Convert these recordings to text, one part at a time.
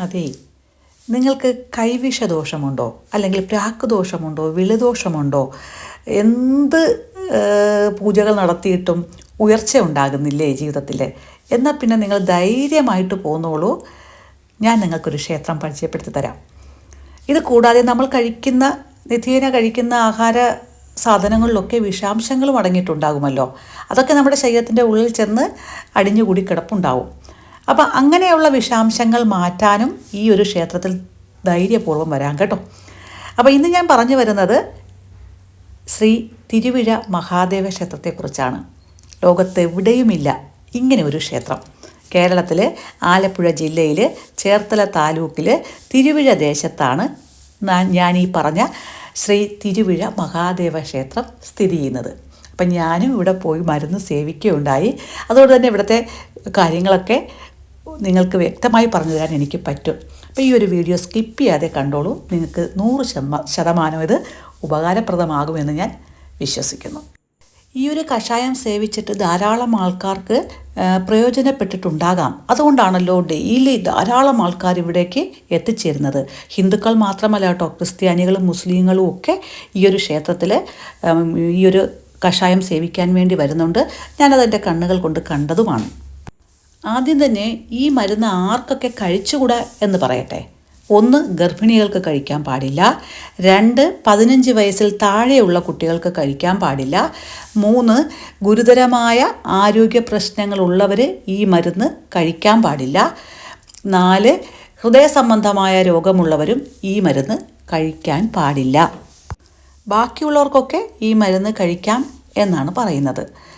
അതെ. നിങ്ങൾക്ക് കൈവിഷദോഷമുണ്ടോ? അല്ലെങ്കിൽ പ്രാക്ക് ദോഷമുണ്ടോ വിളുദോഷമുണ്ടോ? എന്ത് പൂജകൾ നടത്തിയിട്ടും ഉയർച്ച ഉണ്ടാകുന്നില്ലേ ജീവിതത്തിൽ എന്നാൽ പിന്നെ നിങ്ങൾ ധൈര്യമായിട്ട് പോന്നോളൂ. ഞാൻ നിങ്ങൾക്കൊരു ക്ഷേത്രം പരിചയപ്പെടുത്തി തരാം. ഇത് കൂടാതെ നമ്മൾ കഴിക്കുന്ന നിത്യേന കഴിക്കുന്ന ആഹാര സാധനങ്ങളിലൊക്കെ വിഷാംശങ്ങളും അടങ്ങിയിട്ടുണ്ടാകുമല്ലോ. അതൊക്കെ നമ്മുടെ ശരീരത്തിന്റെ ഉള്ളിൽ ചെന്ന് അടിഞ്ഞുകൂടി കിടപ്പുണ്ടാവും. അപ്പം അങ്ങനെയുള്ള വിഷാംശങ്ങൾ മാറ്റാനും ഈ ഒരു ക്ഷേത്രത്തിൽ ധൈര്യപൂർവം വരാം കേട്ടോ. അപ്പോൾ ഇന്ന് ഞാൻ പറഞ്ഞു വരുന്നത് ശ്രീ തിരുവിഴ മഹാദേവ ക്ഷേത്രത്തെക്കുറിച്ചാണ്. ലോകത്തെവിടെയുമില്ല ഇങ്ങനെ ഒരു ക്ഷേത്രം. കേരളത്തിലെ ആലപ്പുഴ ജില്ലയിൽ ചേർത്തല താലൂക്കിൽ തിരുവിഴ ദേശത്താണ് ഞാൻ ഈ പറഞ്ഞ ശ്രീ തിരുവിഴ മഹാദേവ ക്ഷേത്രം സ്ഥിതി ചെയ്യുന്നത്. അപ്പം ഞാനും ഇവിടെ പോയി മരുന്ന് സേവിക്കുകയുണ്ടായി. അതുകൊണ്ട് തന്നെ ഇവിടുത്തെ കാര്യങ്ങളൊക്കെ നിങ്ങൾക്ക് വ്യക്തമായി പറഞ്ഞു തരാൻ എനിക്ക് പറ്റും. അപ്പോൾ ഈ ഒരു വീഡിയോ സ്കിപ്പ് ചെയ്യാതെ കണ്ടോളൂ. നിങ്ങൾക്ക് നൂറ് ശതമാ ശതമാനം ഇത് ഉപകാരപ്രദമാകുമെന്ന് ഞാൻ വിശ്വസിക്കുന്നു. ഈ ഒരു കഷായം സേവിച്ചിട്ട് ധാരാളം ആൾക്കാർക്ക് പ്രയോജനപ്പെട്ടിട്ടുണ്ടാകാം. അതുകൊണ്ടാണല്ലോ ഡെയിലി ധാരാളം ആൾക്കാർ ഇവിടേക്ക് എത്തിച്ചേരുന്നത്. ഹിന്ദുക്കൾ മാത്രമല്ല കേട്ടോ ക്രിസ്ത്യാനികളും മുസ്ലിങ്ങളും ഒക്കെ ഈ ഒരു ക്ഷേത്രത്തിൽ ഈ ഒരു കഷായം സേവിക്കാൻ വേണ്ടി വരുന്നുണ്ട്. ഞാനതെന്റെ കണ്ണുകൾ കൊണ്ട് കണ്ടതുമാണ്. ആദ്യം തന്നെ ഈ മരുന്ന് ആർക്കൊക്കെ കഴിച്ചുകൂടാ എന്ന് പറയട്ടെ. ഒന്ന് ഗർഭിണികൾക്ക് കഴിക്കാൻ പാടില്ല. രണ്ട് പതിനഞ്ച് വയസ്സിൽ താഴെയുള്ള കുട്ടികൾക്ക് കഴിക്കാൻ പാടില്ല. മൂന്ന് ഗുരുതരമായ ആരോഗ്യ പ്രശ്നങ്ങളുള്ളവർ ഈ മരുന്ന് കഴിക്കാൻ പാടില്ല. നാല് ഹൃദയ സംബന്ധമായ രോഗമുള്ളവരും ഈ മരുന്ന് കഴിക്കാൻ പാടില്ല. ബാക്കിയുള്ളവർക്കൊക്കെ ഈ മരുന്ന് കഴിക്കാം എന്നാണ് പറയുന്നത്.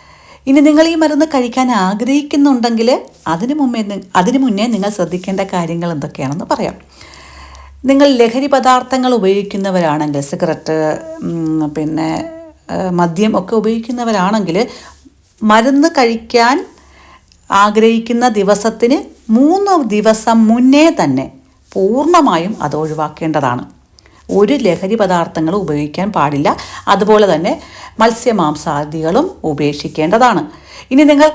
ഇനി നിങ്ങൾ ഈ മരുന്ന് കഴിക്കാൻ ആഗ്രഹിക്കുന്നുണ്ടെങ്കിൽ അതിനു മുമ്പേ അതിനു മുന്നേ നിങ്ങൾ ശ്രദ്ധിക്കേണ്ട കാര്യങ്ങൾ എന്തൊക്കെയാണെന്ന് പറയാം. നിങ്ങൾ ലഹരി പദാർത്ഥങ്ങൾ ഉപയോഗിക്കുന്നവരാണെങ്കിൽ സിഗരറ്റ് പിന്നെ മദ്യം ഒക്കെ ഉപയോഗിക്കുന്നവരാണെങ്കിൽ മരുന്ന് കഴിക്കാൻ ആഗ്രഹിക്കുന്ന ദിവസത്തിന് മൂന്ന് ദിവസം മുന്നേ തന്നെ പൂർണമായും അത് ഒഴിവാക്കേണ്ടതാണ്. ഒരു ലഹരി പദാർത്ഥങ്ങളും ഉപയോഗിക്കാൻ പാടില്ല. അതുപോലെ തന്നെ മത്സ്യമാംസാദികളും ഉപേക്ഷിക്കേണ്ടതാണ്. ഇനി നിങ്ങൾ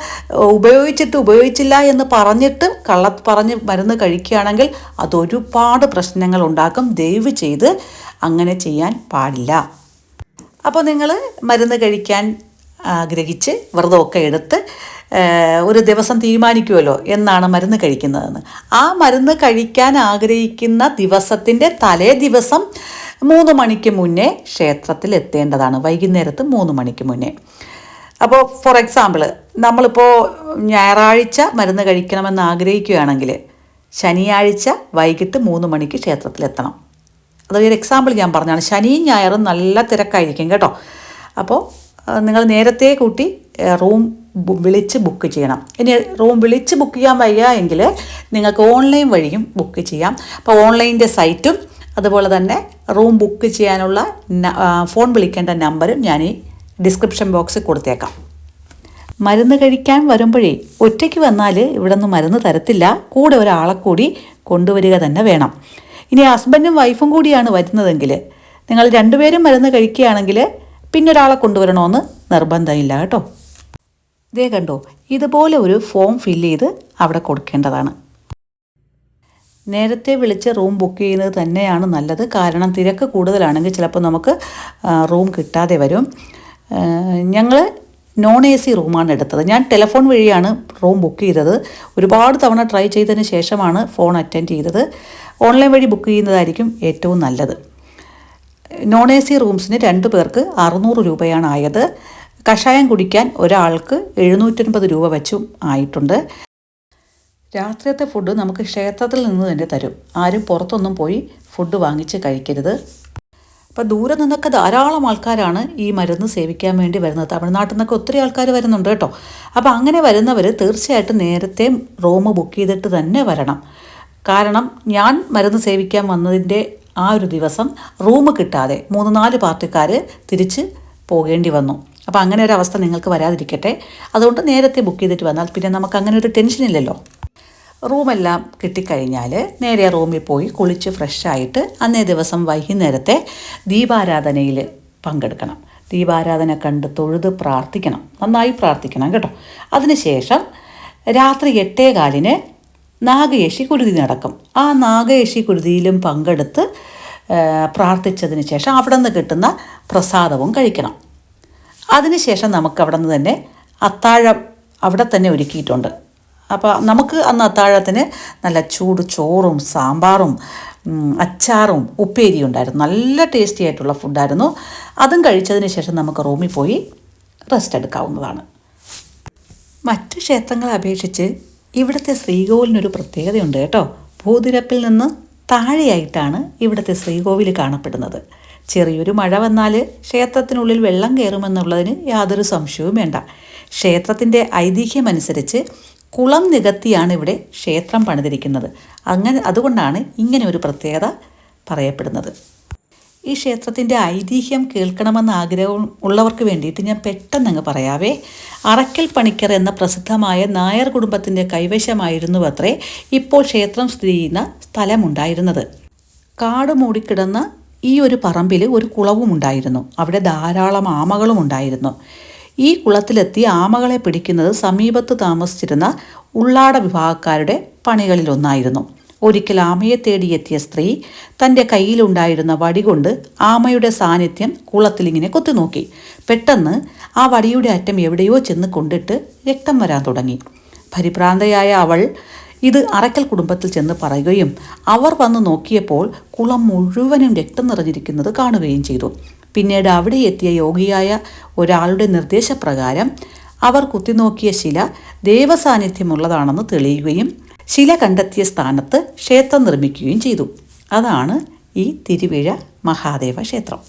ഉപയോഗിച്ചിട്ട് ഉപയോഗിച്ചില്ല എന്ന് പറഞ്ഞിട്ട് കള്ള പറഞ്ഞ് മരുന്ന് കഴിക്കുകയാണെങ്കിൽ അതൊരുപാട് പ്രശ്നങ്ങൾ ഉണ്ടാക്കും. ദയവ് ചെയ്ത് അങ്ങനെ ചെയ്യാൻ പാടില്ല. അപ്പോൾ നിങ്ങൾ മരുന്ന് കഴിക്കാൻ ആഗ്രഹിച്ച് വ്രതമൊക്കെ എടുത്ത് ഒരു ദിവസം തീരുമാനിക്കുമല്ലോ എന്നാണ് മരുന്ന് കഴിക്കുന്നതെന്ന്. ആ മരുന്ന് കഴിക്കാൻ ആഗ്രഹിക്കുന്ന ദിവസത്തിന്റെ തലേ ദിവസം മൂന്ന് മണിക്ക് മുന്നേ ക്ഷേത്രത്തിൽ എത്തേണ്ടതാണ് വൈകുന്നേരത്ത് മൂന്ന് മണിക്ക് മുന്നേ. അപ്പോൾ ഫോർ എക്സാമ്പിൾ നമ്മളിപ്പോൾ ഞായറാഴ്ച മരുന്ന് കഴിക്കണമെന്ന് ആഗ്രഹിക്കുകയാണെങ്കിൽ ശനിയാഴ്ച വൈകിട്ട് മൂന്ന് മണിക്ക് ക്ഷേത്രത്തിലെത്തണം. അതൊരു എക്സാമ്പിൾ ഞാൻ പറഞ്ഞാണ് ശനിയും ഞായറും നല്ല തിരക്കായിരിക്കും കേട്ടോ. അപ്പോൾ നിങ്ങൾ നേരത്തെ കൂട്ടി റൂം വിളിച്ച് ബുക്ക് ചെയ്യണം. ഇനി റൂം വിളിച്ച് ബുക്ക് ചെയ്യാൻ വയ്യ എങ്കിൽ നിങ്ങൾക്ക് ഓൺലൈൻ വഴിയും ബുക്ക് ചെയ്യാം. അപ്പോൾ ഓൺലൈന്റെ സൈറ്റും അതുപോലെ തന്നെ റൂം ബുക്ക് ചെയ്യാനുള്ള ഫോൺ വിളിക്കേണ്ട നമ്പറും ഞാൻ ഈ ഡിസ്ക്രിപ്ഷൻ ബോക്സിൽ കൊടുത്തേക്കാം. മരുന്ന് കഴിക്കാൻ വരുമ്പോഴേ ഒറ്റയ്ക്ക് വന്നാൽ ഇവിടെ നിന്ന് മരുന്ന് തരത്തില്ല. കൂടെ ഒരാളെ കൂടി കൊണ്ടുവരിക തന്നെ വേണം. ഇനി ഹസ്ബൻഡും വൈഫും കൂടിയാണ് വരുന്നതെങ്കിൽ നിങ്ങൾ രണ്ടുപേരും മരുന്ന് കഴിക്കുകയാണെങ്കിൽ പിന്നെ ഒരാളെ കൊണ്ടുവരണമെന്ന് നിർബന്ധമില്ല കേട്ടോ. ഇതേ കണ്ടോ ഇതുപോലെ ഒരു ഫോം ഫില്ല് ചെയ്ത് അവിടെ കൊടുക്കേണ്ടതാണ്. നേരത്തെ വിളിച്ച് റൂം ബുക്ക് ചെയ്യുന്നത് തന്നെയാണ് നല്ലത്. കാരണം തിരക്ക് കൂടുതലാണെങ്കിൽ ചിലപ്പോൾ നമുക്ക് റൂം കിട്ടാതെ വരും. ഞങ്ങൾ നോൺ എ സി റൂമാണ് എടുത്തത്. ഞാൻ ടെലിഫോൺ വഴിയാണ് റൂം ബുക്ക് ചെയ്തത്. ഒരുപാട് തവണ ട്രൈ ചെയ്തതിന് ശേഷമാണ് ഫോൺ അറ്റൻഡ് ചെയ്തത്. ഓൺലൈൻ വഴി ബുക്ക് ചെയ്യുന്നതായിരിക്കും ഏറ്റവും നല്ലത്. നോൺ എ സി റൂംസിന് രണ്ട് പേർക്ക് അറുന്നൂറ് രൂപയാണ് ആയത്. കഷായം കുടിക്കാൻ ഒരാൾക്ക് എഴുന്നൂറ്റൻപത് രൂപ വെച്ചും ആയിട്ടുണ്ട്. രാത്രിയത്തെ ഫുഡ് നമുക്ക് ക്ഷേത്രത്തിൽ നിന്ന് തന്നെ തരും. ആരും പുറത്തൊന്നും പോയി ഫുഡ് വാങ്ങിച്ച് കഴിക്കരുത്. അപ്പോൾ ദൂരെ നിന്നൊക്കെ ധാരാളം ആൾക്കാരാണ് ഈ മരുന്ന് സേവിക്കാൻ വേണ്ടി വരുന്നത്. തമിഴ്നാട്ടിൽ നിന്നൊക്കെ ഒത്തിരി ആൾക്കാർ വരുന്നുണ്ട് കേട്ടോ. അപ്പോൾ അങ്ങനെ വരുന്നവർ തീർച്ചയായിട്ടും നേരത്തെ റൂം ബുക്ക് ചെയ്തിട്ട് തന്നെ വരണം. കാരണം ഞാൻ മരുന്ന് സേവിക്കാൻ വന്നതിന്റെ ആ ഒരു ദിവസം റൂം കിട്ടാതെ മൂന്ന് നാല് പാർട്ടിക്കാർ തിരിച്ച് പോകേണ്ടി വന്നു. അപ്പോൾ അങ്ങനെ ഒരു അവസ്ഥ നിങ്ങൾക്ക് വരാതിരിക്കട്ടെ. അതുകൊണ്ട് നേരത്തെ ബുക്ക് ചെയ്തിട്ട് വന്നാൽ പിന്നെ നമുക്ക് അങ്ങനെ ഒരു ടെൻഷൻ ഇല്ലല്ലോ. റൂമെല്ലാം കിട്ടിക്കഴിഞ്ഞാൽ നേരെ റൂമിൽ പോയി കുളിച്ച് ഫ്രഷായിട്ട് അന്നേ ദിവസം വൈകുന്നേരത്തെ ദീപാരാധനയിൽ പങ്കെടുക്കണം. ദീപാരാധന കണ്ട് തൊഴുത് പ്രാർത്ഥിക്കണം. നന്നായി പ്രാർത്ഥിക്കണം കേട്ടോ. അതിനുശേഷം രാത്രി എട്ടേ കാലിന് നാഗയേശി കുരുതി നടക്കും. ആ നാഗയേശി കുരുതിയിലും പങ്കെടുത്ത് പ്രാർത്ഥിച്ചതിന് ശേഷം അവിടെ നിന്ന് കിട്ടുന്ന പ്രസാദവും കഴിക്കണം. അതിനുശേഷം നമുക്ക് അവിടെ നിന്ന് തന്നെ അത്താഴം അവിടെ തന്നെ ഒരുക്കിയിട്ടുണ്ട്. അപ്പോൾ നമുക്ക് അന്ന് അത്താഴത്തിന് നല്ല ചൂട് ചോറും സാമ്പാറും അച്ചാറും ഉപ്പേരിയും ഉണ്ടായിരുന്നു. നല്ല ടേസ്റ്റി ആയിട്ടുള്ള ഫുഡായിരുന്നു അതും കഴിച്ചതിന് ശേഷം നമുക്ക് റൂമിൽ പോയി റെസ്റ്റ് എടുക്കാവുന്നതാണ്. മറ്റ് ക്ഷേത്രങ്ങളെ അപേക്ഷിച്ച് ഇവിടുത്തെ ശ്രീകോവിലിനൊരു പ്രത്യേകതയുണ്ട് കേട്ടോ. ഭൂതിരപ്പിൽ നിന്ന് താഴെയായിട്ടാണ് ഇവിടുത്തെ ശ്രീകോവിൽ കാണപ്പെടുന്നത്. ചെറിയൊരു മഴ വന്നാൽ ക്ഷേത്രത്തിനുള്ളിൽ വെള്ളം കയറുമെന്നുള്ളതിന് യാതൊരു സംശയവും വേണ്ട. ക്ഷേത്രത്തിന്റെ ഐതിഹ്യമനുസരിച്ച് കുളം നികത്തിയാണ് ഇവിടെ ക്ഷേത്രം പണിതിരിക്കുന്നത്. അങ്ങനെ അതുകൊണ്ടാണ് ഇങ്ങനെ ഒരു പ്രത്യേകത പറയപ്പെടുന്നത്. ഈ ക്ഷേത്രത്തിന്റെ ഐതിഹ്യം കേൾക്കണമെന്ന ആഗ്രഹം ഉള്ളവർക്ക് വേണ്ടിയിട്ട് ഞാൻ പെട്ടെന്ന് അങ്ങ് പറയാവേ. അറക്കൽ പണിക്കർ എന്ന പ്രസിദ്ധമായ നായർ കുടുംബത്തിന്റെ കൈവശമായിരുന്നു അത്രേ ഇപ്പോൾ ക്ഷേത്രം സ്ഥിതി ചെയ്യുന്ന സ്ഥലമുണ്ടായിരുന്നത്. കാട് മൂടിക്കിടന്ന ഈ ഒരു പറമ്പിൽ ഒരു കുളവും ഉണ്ടായിരുന്നു. അവിടെ ധാരാളം ആമകളും ഉണ്ടായിരുന്നു. ഈ കുളത്തിലെത്തി ആമകളെ പിടിക്കുന്നത് സമീപത്ത് താമസിച്ചിരുന്ന ഉള്ളാട വിഭാഗക്കാരുടെ പണികളിലൊന്നായിരുന്നു. ഒരിക്കൽ ആമയെ തേടിയെത്തിയ സ്ത്രീ തന്റെ കയ്യിലുണ്ടായിരുന്ന വടി കൊണ്ട് ആമയുടെ സാന്നിധ്യം കുളത്തിലിങ്ങനെ കൊത്തിനോക്കി. പെട്ടെന്ന് ആ വടിയുടെ അറ്റം എവിടെയോ ചെന്ന് കൊണ്ടിട്ട് രക്തം വരാൻ തുടങ്ങി. പരിഭ്രാന്തയായ അവൾ ഇത് അറക്കൽ കുടുംബത്തിൽ ചെന്ന് പറയുകയും അവർ വന്ന് നോക്കിയപ്പോൾ കുളം മുഴുവനും രക്തം നിറഞ്ഞിരിക്കുന്നത് കാണുകയും ചെയ്തു. പിന്നീട് അവിടെ എത്തിയ യോഗിയായ ഒരാളുടെ നിർദ്ദേശപ്രകാരം അവർ കുത്തിനോക്കിയ ശില ദേവസാന്നിധ്യമുള്ളതാണെന്ന് തെളിയുകയും ശില കണ്ടെത്തിയ സ്ഥാനത്ത് ക്ഷേത്രം നിർമ്മിക്കുകയും ചെയ്തു. അതാണ് ഈ തിരുവിഴ മഹാദേവ ക്ഷേത്രം.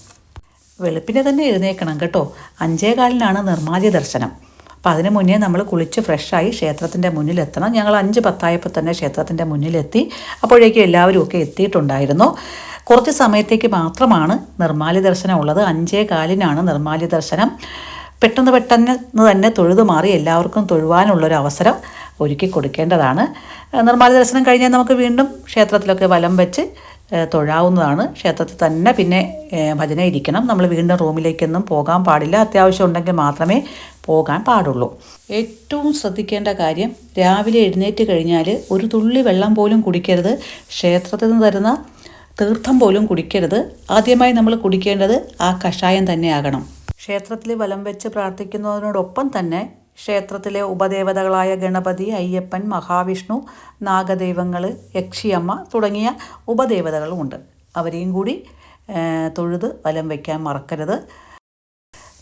വെളുപ്പിനെ തന്നെ എഴുന്നേക്കണം കേട്ടോ. അഞ്ചേകാലിനാണ് നിർമ്മാല്യ ദർശനം അപ്പോൾ അതിന് മുന്നേ നമ്മൾ കുളിച്ച് ഫ്രഷായി ക്ഷേത്രത്തിന്റെ മുന്നിലെത്തണം. ഞങ്ങൾ അഞ്ച് പത്തായപ്പോൾ തന്നെ ക്ഷേത്രത്തിന്റെ മുന്നിലെത്തി. അപ്പോഴേക്കും എല്ലാവരും ഒക്കെ എത്തിയിട്ടുണ്ടായിരുന്നു. കുറച്ച് സമയത്തേക്ക് മാത്രമാണ് നിർമ്മാല്യ ദർശനം ഉള്ളത്. അഞ്ചേ കാലിനാണ് നിർമ്മാല്യ ദർശനം പെട്ടെന്ന് പെട്ടെന്ന് തന്നെ തൊഴുതു മാറി എല്ലാവർക്കും തൊഴുവാനുള്ളൊരു അവസരം ഒരുക്കി കൊടുക്കേണ്ടതാണ്. നിർമ്മാല്യ ദർശനം കഴിഞ്ഞാൽ നമുക്ക് വീണ്ടും ക്ഷേത്രത്തിലൊക്കെ വലം വെച്ച് തൊഴാവുന്നതാണ്. ക്ഷേത്രത്തിൽ തന്നെ പിന്നെ ഭജന ഇരിക്കണം. നമ്മൾ വീണ്ടും റൂമിലേക്കൊന്നും പോകാൻ പാടില്ല. അത്യാവശ്യം ഉണ്ടെങ്കിൽ മാത്രമേ പോകാൻ പാടുള്ളൂ. ഏറ്റവും ശ്രദ്ധിക്കേണ്ട കാര്യം രാവിലെ എഴുന്നേറ്റ് കഴിഞ്ഞാൽ ഒരു തുള്ളി വെള്ളം പോലും കുടിക്കരുത്. ക്ഷേത്രത്തിൽ നിന്ന് തരുന്ന തീർത്ഥം പോലും കുടിക്കരുത്. ആദ്യമായി നമ്മൾ കുടിക്കേണ്ടത് ആ കഷായം തന്നെയാകണം. ക്ഷേത്രത്തിൽ വലം വെച്ച് പ്രാർത്ഥിക്കുന്നതിനോടൊപ്പം തന്നെ ക്ഷേത്രത്തിലെ ഉപദേവതകളായ ഗണപതി അയ്യപ്പൻ മഹാവിഷ്ണു നാഗദൈവങ്ങൾ യക്ഷിയമ്മ തുടങ്ങിയ ഉപദേവതകളുമുണ്ട് അവരെയും കൂടി തൊഴുത് വലം വയ്ക്കാൻ മറക്കരുത്.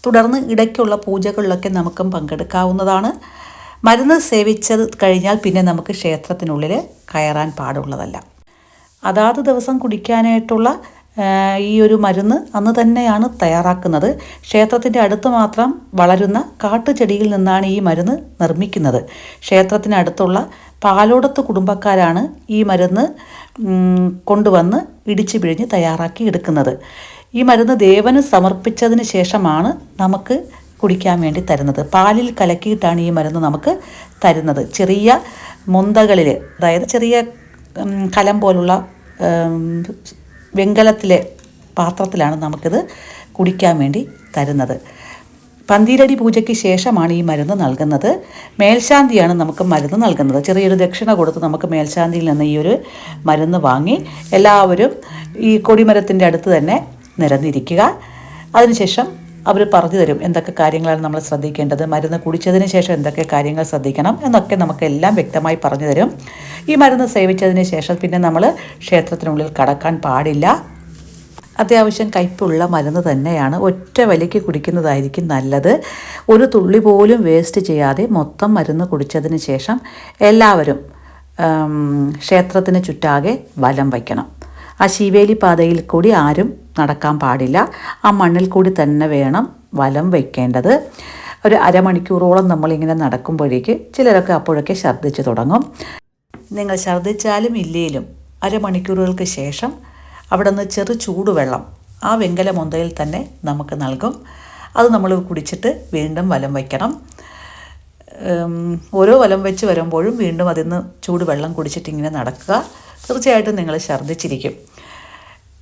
തുടർന്ന് ഇടയ്ക്കുള്ള പൂജകളിലൊക്കെ നമുക്കും പങ്കെടുക്കാവുന്നതാണ്. മരുന്ന് സേവിച്ചത് കഴിഞ്ഞാൽ പിന്നെ നമുക്ക് ക്ഷേത്രത്തിനുള്ളിൽ കയറാൻ പാടുള്ളതല്ല. അതാത് ദിവസം കുടിക്കാനായിട്ടുള്ള ഈ ഒരു മരുന്ന് അന്ന് തന്നെയാണ് തയ്യാറാക്കുന്നത്. ക്ഷേത്രത്തിന്റെ അടുത്ത് മാത്രം വളരുന്ന കാട്ടുചെടിയിൽ നിന്നാണ് ഈ മരുന്ന് നിർമ്മിക്കുന്നത്. ക്ഷേത്രത്തിനടുത്തുള്ള പാലോടത്ത് കുടുംബക്കാരാണ് ഈ മരുന്ന് കൊണ്ടുവന്ന് ഇടിച്ചു പിഴിഞ്ഞ് തയ്യാറാക്കി എടുക്കുന്നത്. ഈ മരുന്ന് ദേവന് സമർപ്പിച്ചതിന് ശേഷമാണ് നമുക്ക് കുടിക്കാൻ വേണ്ടി തരുന്നത്. പാലിൽ കലക്കിയിട്ടാണ് ഈ മരുന്ന് നമുക്ക് തരുന്നത്. ചെറിയ മുന്തകളിൽ അതായത് ചെറിയ കലം പോലുള്ള വെങ്കലത്തിലെ പാത്രത്തിലാണ് നമുക്കിത് കുടിക്കാൻ വേണ്ടി തരുന്നത്. പന്തീരടി പൂജയ്ക്ക് ശേഷമാണ് ഈ മരുന്ന് നൽകുന്നത്. മേൽശാന്തിയാണ് നമുക്ക് മരുന്ന് നൽകുന്നത്. ചെറിയൊരു ദക്ഷിണ കൊടുത്ത് നമുക്ക് മേൽശാന്തിയിൽ നിന്ന് ഈ ഒരു മരുന്ന് വാങ്ങി എല്ലാവരും ഈ കൊടിമരത്തിന്റെ അടുത്ത് തന്നെ നിരന്നിരിക്കുക. അതിനുശേഷം അവർ പറഞ്ഞു തരും എന്തൊക്കെ കാര്യങ്ങളാണ് നമ്മൾ ശ്രദ്ധിക്കേണ്ടത് മരുന്ന് കുടിച്ചതിന് ശേഷം എന്തൊക്കെ കാര്യങ്ങൾ ശ്രദ്ധിക്കണം എന്നൊക്കെ നമുക്ക് എല്ലാം വ്യക്തമായി പറഞ്ഞു തരും. ഈ മരുന്ന് സേവിച്ചതിന് ശേഷം പിന്നെ നമ്മൾ ക്ഷേത്രത്തിനുള്ളിൽ കടക്കാൻ പാടില്ല. അത്യാവശ്യം കയ്പുള്ള മരുന്ന് തന്നെയാണ് ഒറ്റ വലിക്ക് കുടിക്കുന്നതായിരിക്കും നല്ലത്. ഒരു തുള്ളി പോലും വേസ്റ്റ് ചെയ്യാതെ മൊത്തം മരുന്ന് കുടിച്ചതിന് ശേഷം എല്ലാവരും ക്ഷേത്രത്തിന് ചുറ്റാകെ വലം വയ്ക്കണം. ആ ശിവേലി പാതയിൽ കൂടി ആരും നടക്കാൻ പാടില്ല. ആ മണ്ണിൽ കൂടി തന്നെ വേണം വലം വയ്ക്കേണ്ടത് ഒരു അരമണിക്കൂറോളം നമ്മളിങ്ങനെ നടക്കുമ്പോഴേക്ക് ചിലരൊക്കെ അപ്പോഴൊക്കെ ഛർദ്ദിച്ച് തുടങ്ങും. നിങ്ങൾ ഛർദ്ദിച്ചാലും ഇല്ലേലും അരമണിക്കൂറുകൾക്ക് ശേഷം അവിടെ നിന്ന് ചെറു ചൂടുവെള്ളം ആ വെങ്കല മുന്തയിൽ തന്നെ നമുക്ക് നൽകും. അത് നമ്മൾ കുടിച്ചിട്ട് വീണ്ടും വലം വയ്ക്കണം ഓരോ വലം വെച്ച് വരുമ്പോഴും വീണ്ടും അതിൽ നിന്ന് ചൂടുവെള്ളം കുടിച്ചിട്ട് ഇങ്ങനെ നടക്കുക. തീർച്ചയായിട്ടും നിങ്ങൾ ഛർദ്ദിച്ചിരിക്കും.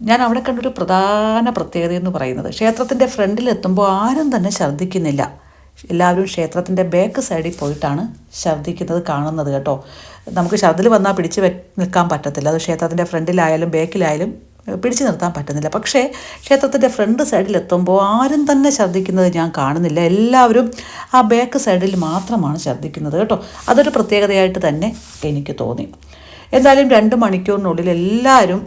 ഞാൻ അവിടെ കണ്ടൊരു പ്രധാന പ്രത്യേകത എന്ന് പറയുന്നത് ക്ഷേത്രത്തിന്റെ ഫ്രണ്ടിലെത്തുമ്പോൾ ആരും തന്നെ ഛർദ്ദിക്കുന്നില്ല. എല്ലാവരും ക്ഷേത്രത്തിന്റെ ബാക്ക് സൈഡിൽ പോയിട്ടാണ് ഛർദ്ദിക്കുന്നത് കാണുന്നത് കേട്ടോ. നമുക്ക് ഛർദ്ദിൽ വന്നാൽ പിടിച്ച് നിൽക്കാൻ പറ്റത്തില്ല. അത് ക്ഷേത്രത്തിന്റെ ഫ്രണ്ടിലായാലും ബാക്കിലായാലും പിടിച്ചു നിർത്താൻ പറ്റുന്നില്ല. പക്ഷേ ക്ഷേത്രത്തിന്റെ ഫ്രണ്ട് സൈഡിൽ എത്തുമ്പോൾ ആരും തന്നെ ഛർദ്ദിക്കുന്നത് ഞാൻ കാണുന്നില്ല. എല്ലാവരും ആ ബാക്ക് സൈഡിൽ മാത്രമാണ് ഛർദ്ദിക്കുന്നത് കേട്ടോ. അതൊരു പ്രത്യേകതയായിട്ട് തന്നെ എനിക്ക് തോന്നി. എന്തായാലും രണ്ട് മണിക്കൂറിനുള്ളിൽ എല്ലാവരും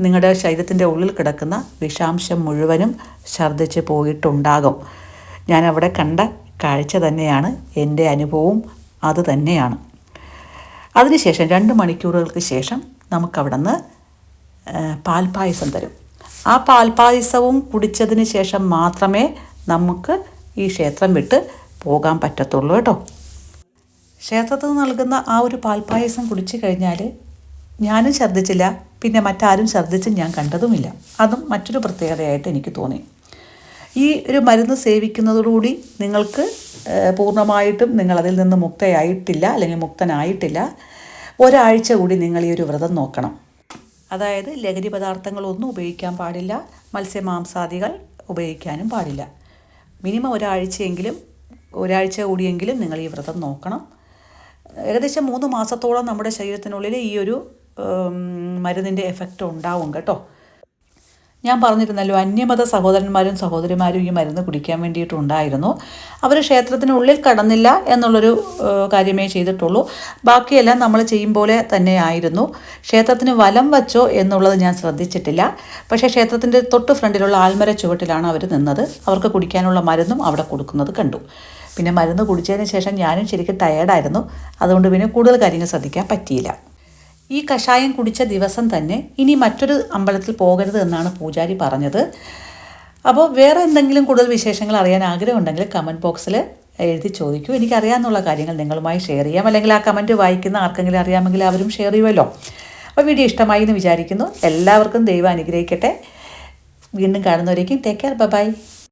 നിങ്ങളുടെ ശരീരത്തിന്റെ ഉള്ളിൽ കിടക്കുന്ന വിഷാംശം മുഴുവനും ഛർദ്ദിച്ച് പോയിട്ടുണ്ടാകും. ഞാൻ അവിടെ കണ്ട കാഴ്ച തന്നെയാണ് എന്റെ അനുഭവവും അത് തന്നെയാണ്. അതിനുശേഷം രണ്ട് മണിക്കൂറുകൾക്ക് ശേഷം നമുക്കവിടെ നിന്ന് പാൽപ്പായസം തരും. ആ പാൽപ്പായസവും കുടിച്ചതിന് ശേഷം മാത്രമേ നമുക്ക് ഈ ക്ഷേത്രം വിട്ട് പോകാൻ പറ്റത്തുള്ളൂ കേട്ടോ. ക്ഷേത്രത്തിൽ നിന്ന് നൽകുന്ന ആ ഒരു പാൽപ്പായസം കുടിച്ചു കഴിഞ്ഞാൽ ഞാനും ഛർദ്ദിച്ചില്ല പിന്നെ മറ്റാരും ഛർദ്ദിച്ച് ഞാൻ കണ്ടതുമില്ല. അതും മറ്റൊരു പ്രത്യേകതയായിട്ട് എനിക്ക് തോന്നി. ഈ ഒരു മരുന്ന് സേവിക്കുന്നതോടുകൂടി നിങ്ങൾക്ക് പൂർണമായിട്ടും നിങ്ങളതിൽ നിന്ന് മുക്തയായിട്ടില്ല അല്ലെങ്കിൽ മുക്തനായിട്ടില്ല. ഒരാഴ്ച കൂടി നിങ്ങൾ ഈ ഒരു വ്രതം നോക്കണം. അതായത് ലഹരി പദാർത്ഥങ്ങളൊന്നും ഉപയോഗിക്കാൻ പാടില്ല മത്സ്യമാംസാദികൾ ഉപയോഗിക്കാനും പാടില്ല. മിനിമം ഒരാഴ്ചയെങ്കിലും ഒരാഴ്ച കൂടിയെങ്കിലും നിങ്ങൾ ഈ വ്രതം നോക്കണം. ഏകദേശം മൂന്ന് മാസത്തോളം നമ്മുടെ ശരീരത്തിനുള്ളിൽ ഈ ഒരു മരുന്നിന്റെ എഫക്റ്റ് ഉണ്ടാവും കേട്ടോ. ഞാൻ പറഞ്ഞിരുന്നല്ലോ അന്യമത സഹോദരന്മാരും സഹോദരിമാരും ഈ മരുന്ന് കുടിക്കാൻ വേണ്ടിയിട്ടുണ്ടായിരുന്നു. അവർ ക്ഷേത്രത്തിനുള്ളിൽ കടന്നില്ല എന്നുള്ളൊരു കാര്യമേ ചെയ്തിട്ടുള്ളൂ. ബാക്കിയെല്ലാം നമ്മൾ ചെയ്യും പോലെ തന്നെ ആയിരുന്നു. ക്ഷേത്രത്തിന് വലം വച്ചോ എന്നുള്ളത് ഞാൻ ശ്രദ്ധിച്ചിട്ടില്ല. പക്ഷേ ക്ഷേത്രത്തിന്റെ തൊട്ട് ഫ്രണ്ടിലുള്ള ആൽമര ചുവട്ടിലാണ് അവർ നിന്നത്. അവർക്ക് കുടിക്കാനുള്ള മരുന്നും അവിടെ കൊടുക്കുന്നത് കണ്ടു. പിന്നെ മരുന്ന് കുടിച്ചതിന് ശേഷം ഞാനും ശരിക്കും ടയേർഡായിരുന്നു അതുകൊണ്ട് പിന്നെ കൂടുതൽ കാര്യങ്ങൾ ശ്രദ്ധിക്കാൻ പറ്റിയില്ല. ഈ കഷായം കുടിച്ച ദിവസം തന്നെ ഇനി മറ്റൊരു അമ്പലത്തിൽ പോകരുത് എന്നാണ് പൂജാരി പറഞ്ഞത്. അപ്പോൾ വേറെ എന്തെങ്കിലും കൂടുതൽ വിശേഷങ്ങൾ അറിയാൻ ആഗ്രഹമുണ്ടെങ്കിൽ കമന്റ് ബോക്സിൽ എഴുതി ചോദിക്കൂ. എനിക്കറിയാമെന്നുള്ള കാര്യങ്ങൾ നിങ്ങളുമായി ഷെയർ ചെയ്യാം. അല്ലെങ്കിൽ ആ കമന്റ് വായിക്കുന്ന ആർക്കെങ്കിലും അറിയാമെങ്കിൽ അവരും ഷെയർ ചെയ്യുമല്ലോ അപ്പോൾ വീഡിയോ ഇഷ്ടമായി എന്ന് വിചാരിക്കുന്നു. എല്ലാവർക്കും ദൈവം അനുഗ്രഹിക്കട്ടെ. വീണ്ടും കാണുന്നവരേക്കും ടേക്ക് കെയർ ബൈ